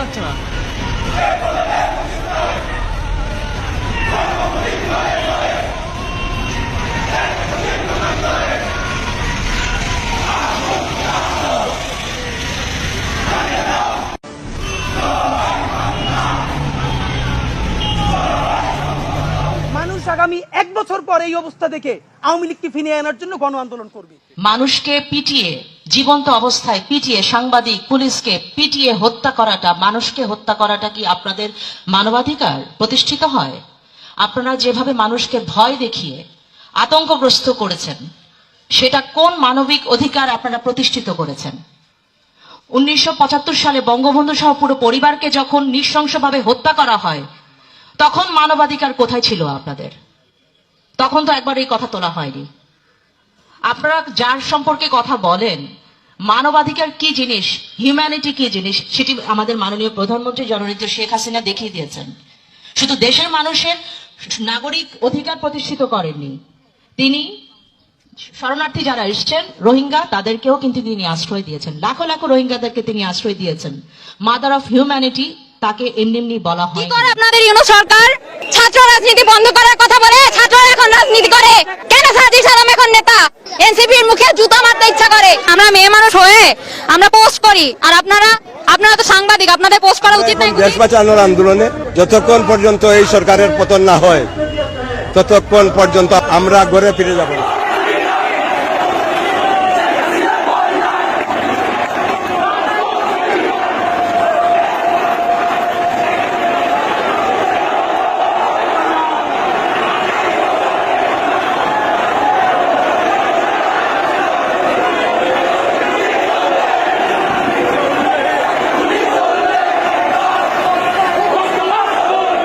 যাচ্ছে না। মানুষ আগামী এক বছর পর এই অবস্থা দেখে আওয়ামী লীগকে ফিরিয়ে আনার জন্য গণ আন্দোলন করবে। মানুষকে পিটিয়ে জীবন্ত অবস্থায় পিটিয়ে সাংবাদিক, পুলিশকে পিটিয়ে হত্যা করাটা, মানুষকে হত্যা করাটা কি আপনাদের মানবাধিকার প্রতিষ্ঠিত হয়? আপনারা যেভাবে মানুষকে ভয় দেখিয়ে আতঙ্কগ্রস্ত করেছেন, সেটা কোন মানবিক অধিকার আপনারা প্রতিষ্ঠিত করেছেন? উনিশশো পঁচাত্তর সালে বঙ্গবন্ধু সহ পুরো পরিবারকে যখন নৃশংসভাবে হত্যা করা হয়, তখন মানবাধিকার কোথায় ছিল আপনাদের? তখন তো একবার এই কথা তোলা হয়নি। আপনারা যার সম্পর্কে কথা বলেন মানবাধিকার কি জিনিস? হিউম্যানিটি কি জিনিস? সেটি আমাদের মাননীয় প্রধানমন্ত্রী জননেত্রী শেখ হাসিনা দেখিয়ে দিয়েছেন। শুধু দেশের মানুষের নাগরিক অধিকার প্রতিষ্ঠিত করেননি। তিনি শরণার্থী যারা এসছেন রোহিঙ্গা তাদেরকেও কিন্তু তিনি আশ্রয় দিয়েছেন। লাখো লাখো রোহিঙ্গাদেরকে তিনি আশ্রয় দিয়েছেন। মাদার অফ হিউম্যানিটি তাকে এমনি এমনি বলা কি হয় করে আপনাদের ইউনো সরকার ছাত্র রাজনীতি বন্ধ করার কথা বলে? ছাত্ররা এখন রাজনীতি করে। কেন সাজি সালাম এখন নেতা? এনসিপির মুখে জুতা মারতে ইচ্ছা করে। আমরা মেয়ে মানুষ হয়ে আমরা পোস্ট করি আর আপনারা আপনারা তো সাংবাদিক আপনাদের পোস্ট করা উচিত নাই দেশ বাঁচানোর আন্দোলনে যতক্ষণ পর্যন্ত এই সরকারের পতন না হয় ততক্ষণ পর্যন্ত আমরা ঘরে ফিরে যাব না।